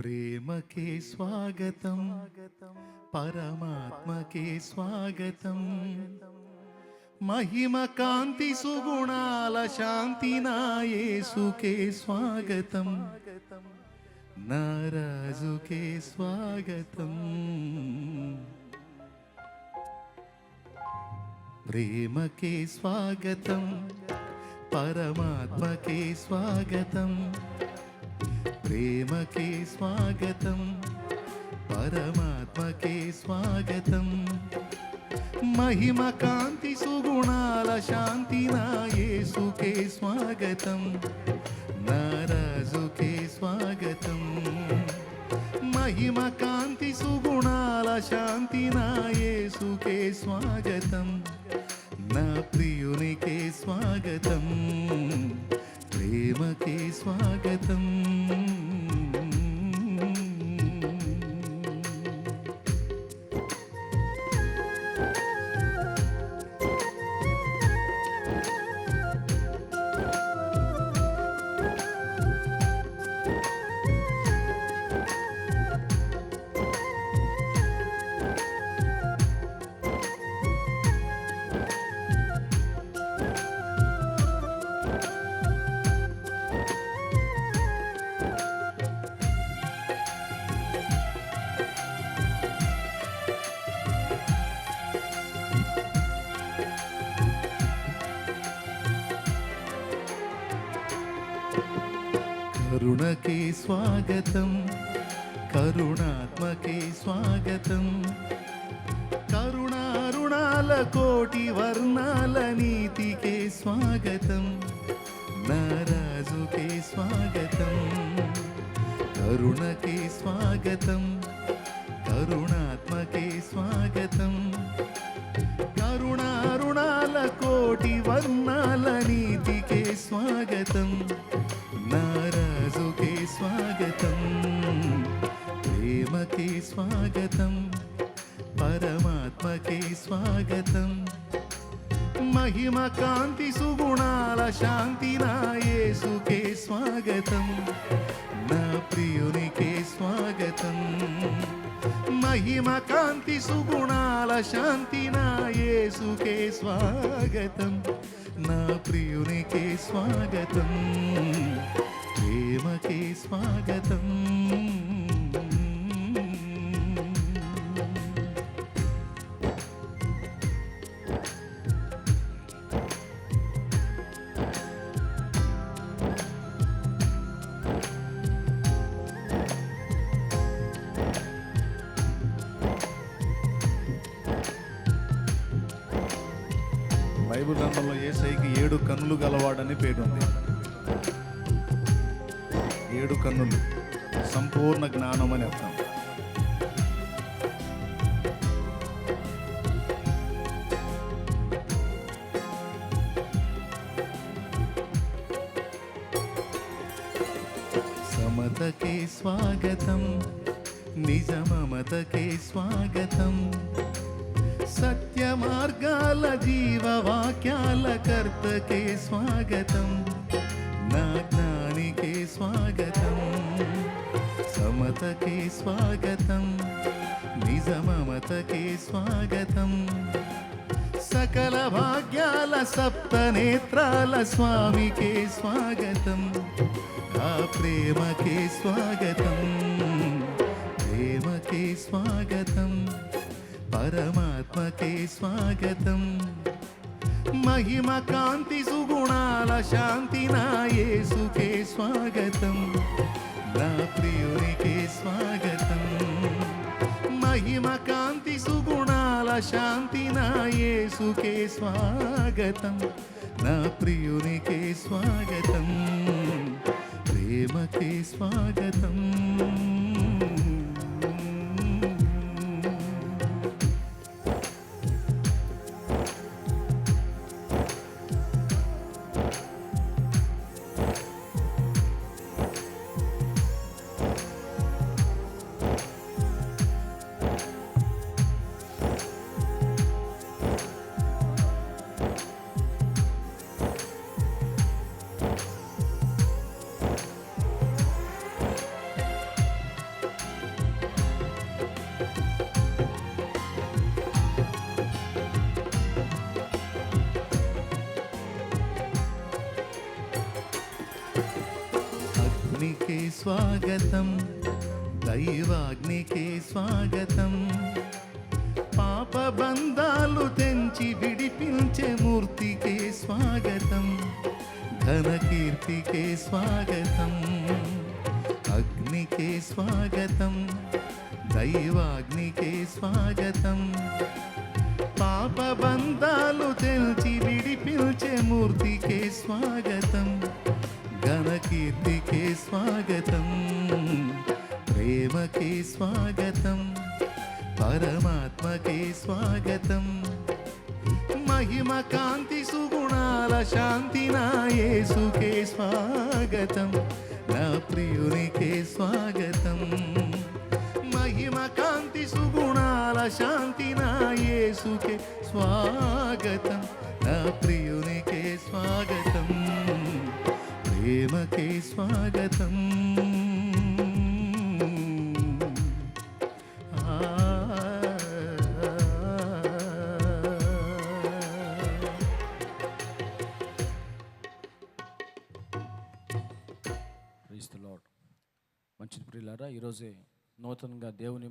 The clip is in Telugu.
ప్రేమకే స్వాగతం పరమాత్మకే స్వాగతం. మహిమ కాంతి సుగుణాల శాంతి నాయసుకే స్వాగతం. నారాజుకే స్వాగతం. ప్రేమకే స్వాగతం పరమాత్మకే స్వాగతం. ప్రేమకే స్వాగతం పరమాత్మకే స్వాగతం. మహిమ కాంతి సుగుణాల శాంతి నా యేసుకే స్వాగతం నారాజుకే స్వాగతం. మహిమ కాంతి సుగుణాల శాంతి నా యేసుకే స్వాగతం నా ప్రియునికే స్వాగతం. ప్రేమకే స్వాగతం కరుణకే స్వాగతం కరుణాత్మకే స్వాగతం. కరుణారుణాల కోటి వర్ణాల నీతికే స్వాగతం నారాజుకే స్వాగతం. కరుణకే స్వాగతం కరుణాత్మకే స్వాగతం. కరుణారుణాల కోటి వర్ణాల నీతికే స్వాగతం. ప్రేమకే స్వాగతం. పరమాత్మకే స్వాగతం. మహిమ కాంతి సుగుణాల శాంతి నాయసుకే స్వాగతం. నా ప్రియునికే స్వాగతం. మహిమ కాంతి సుగుణాల శాంతి నాయసుకే స్వాగతం. నా ప్రియునికే స్వాగతం. ప్రేమకే స్వాగతం. బైబిల్ గ్రంథంలో ఏసైకి ఏడు కన్నులు గలవాడని పేరుంది ఏడు కన్నులు సంపూర్ణ జ్ఞానం అని అర్థం. సమతకే స్వాగతం నిజమమతకే స్వాగతం. సత్య మార్గాల జీవవాక్యాల కర్తకే స్వాగతం. నా జ్ఞానికే స్వాగతం. సమతకే స్వాగతం. నిజమమతకే స్వాగతం. సకల భాగ్యాల సప్త నేత్రాల స్వామికే స్వాగతం. ఆ ప్రేమకే స్వాగతం. ప్రేమకే స్వాగతం. పరమాత్మకే స్వాగతం. మహిమ కాంతి సుగుణాల శాంతి నా యేసుకే స్వాగతం. నా ప్రియునికే స్వాగతం. మహిమ కాంతి సుగుణాల శాంతి నా యేసుకే స్వాగతం. నా ప్రియునికే స్వాగతం. ప్రేమకే స్వాగతం. స్వాగతం. దైవాగ్నికే స్వాగతం. పాపబంధాలు తెంచి విడిపించే మూర్తికే స్వాగతం. ఘనకీర్తికే స్వాగతం. అగ్నికే స్వాగతం. దైవాగ్నికే స్వాగతం. పాపబంధాలు తెల్చి విడిపించే మూర్తికే స్వాగతం. ఘనకీర్తికే స్వాగతం. ప్రేమకే స్వాగతం. పరమాత్మకే స్వాగతం. మహిమ కాంతి సుగుణాల శాంతి నా యేసుకే స్వాగతం. నా ప్రియునికే స్వాగతం. మహిమ కాంతి సుగుణాల శాంతి నా యేసుకే స్వాగతం. నా ప్రియునికే స్వాగతం. ప్రేమకే స్వాగతం. ఆ. క్రీస్తు లాడ్ మంచిది ప్రియులారా ఈరోజే నూతనంగా దేవుని